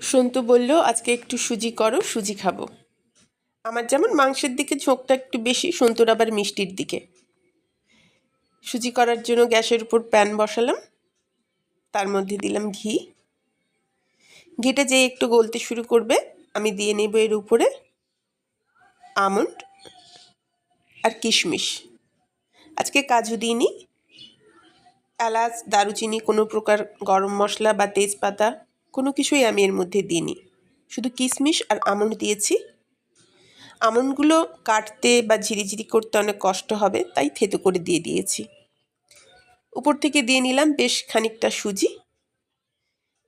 সন্তু বলল, আজকে একটু সুজি করো, সুজি খাব। আমার যেমন মাংসের দিকে ঝোঁকটা একটু বেশি, সন্তুর আবার মিষ্টির দিকে। সুজি করার জন্য গ্যাসের উপর প্যান বসালাম, তার মধ্যে দিলাম ঘি। ঘিটা যে একটু গলতে শুরু করবে, আমি দিয়ে নেব এর উপরে আমন্ড আর কিশমিশ। আজকে কাজু দিইনি। এলাচ, দারুচিনি, কোনো প্রকার গরম মশলা বা তেজপাতা কোনো কিছুই আমি এর মধ্যে দিইনি। শুধু কিশমিশ আর আমন্ড দিয়েছি। আমন্ডগুলো কাটতে বা ঝিরিঝিরি করতে অনেক কষ্ট হবে, তাই থেতো করে দিয়ে দিয়েছি। উপর থেকে দিয়ে নিলাম বেশ খানিকটা সুজি।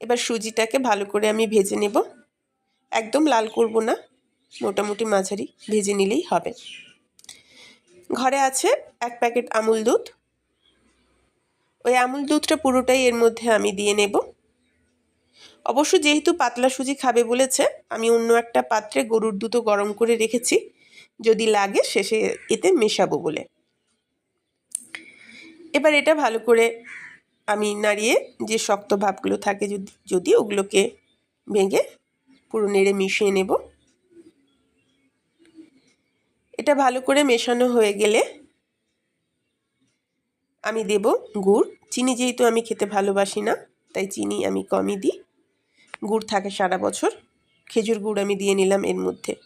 এবার সুজিটাকে ভালো করে আমি ভেজে নেব। একদম লাল করব না, মোটামুটি মাঝারি, ভেজে নিলেই হবে। ঘরে আছে এক প্যাকেট আমুল দুধ। ওই আমুল দুধটা পুরোটাই এর মধ্যে আমি দিয়ে নেব। অবশ্য যেহেতু পাতলা সুজি খাবে বলেছে, আমি অন্য একটা পাত্রে গরুর দুধও গরম করে রেখেছি, যদি লাগে শেষে এতে মেশাবো বলে। এবার এটা ভালো করে আমি নাড়িয়ে যে শক্ত ভাবগুলো থাকে যদি যদি ওগুলোকে ভেঙে পুরো নেড়ে মিশিয়ে নেব। এটা ভালো করে মেশানো হয়ে গেলে আমি দেব গুড়। চিনি যেহেতু আমি খেতে ভালোবাসি না, তাই চিনি আমি কমই দিই। গুড় থাকে সারা বছর। খেজুর গুড় আমি দিয়ে নিলাম এর মধ্যে।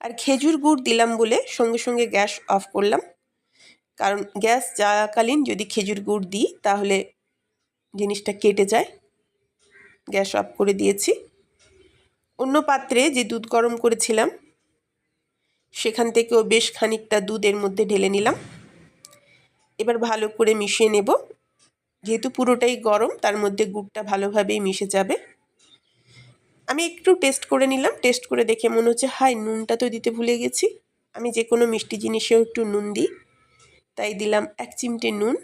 আর খেজুর গুড় দিলাম বলে সঙ্গে সঙ্গে গ্যাস অফ করলাম। কারণ গ্যাস যাকালীন যদি খেজুর গুড় দিই তাহলে জিনিসটা কেটে যায়। গ্যাস অফ করে দিয়েছি। অন্য পাত্রে যে দুধ গরম করেছিলাম, সেখান থেকেও বেশ খানিকটা দুধ এর মধ্যে ঢেলে নিলাম। এবার ভালো করে মিশিয়ে নেব। যেহেতু পুরোটাই গরম, তার মধ্যে গুড়টা ভালোভাবেই মিশে যাবে। আমি একটু টেস্ট করে নিলাম। টেস্ট করে দেখে মনে হচ্ছে, হাই, নুনটা তো দিতে ভুলে গেছি। আমি যে কোনো মিষ্টি জিনিসেও একটু নুন দিই। তাই দিলাম এক চিমটে নুন।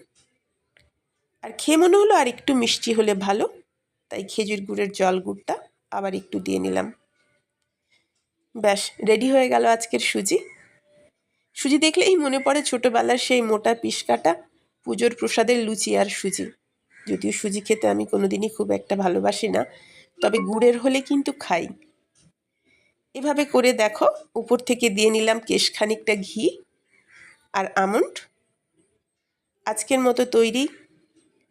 আর খেয়ে মনে হলো আর একটু মিষ্টি হলে ভালো। তাই খেজুর গুড়ের জল গুড়টা আবার একটু দিয়ে নিলাম। ব্যাস রেডি হয়ে গেল আজকের সুজি। সুজি দেখলেই মনে পড়ে ছোটোবেলার সেই মোটা পিসকাটা পুজোর প্রসাদের লুচি আর সুজি। যদিও সুজি খেতে আমি কোনোদিনই খুব একটা ভালোবাসি না। তবে গুড়ের হলে কিন্তু খাই। এভাবে করে দেখো, উপর থেকে দিয়ে নিলাম কেশ খানিকটা ঘি আর আমন্ড। আজকের মতো তৈরি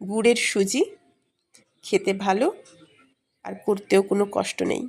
গুড়ের সুজি, খেতে ভালো আর করতেও কোনো কষ্ট নেই।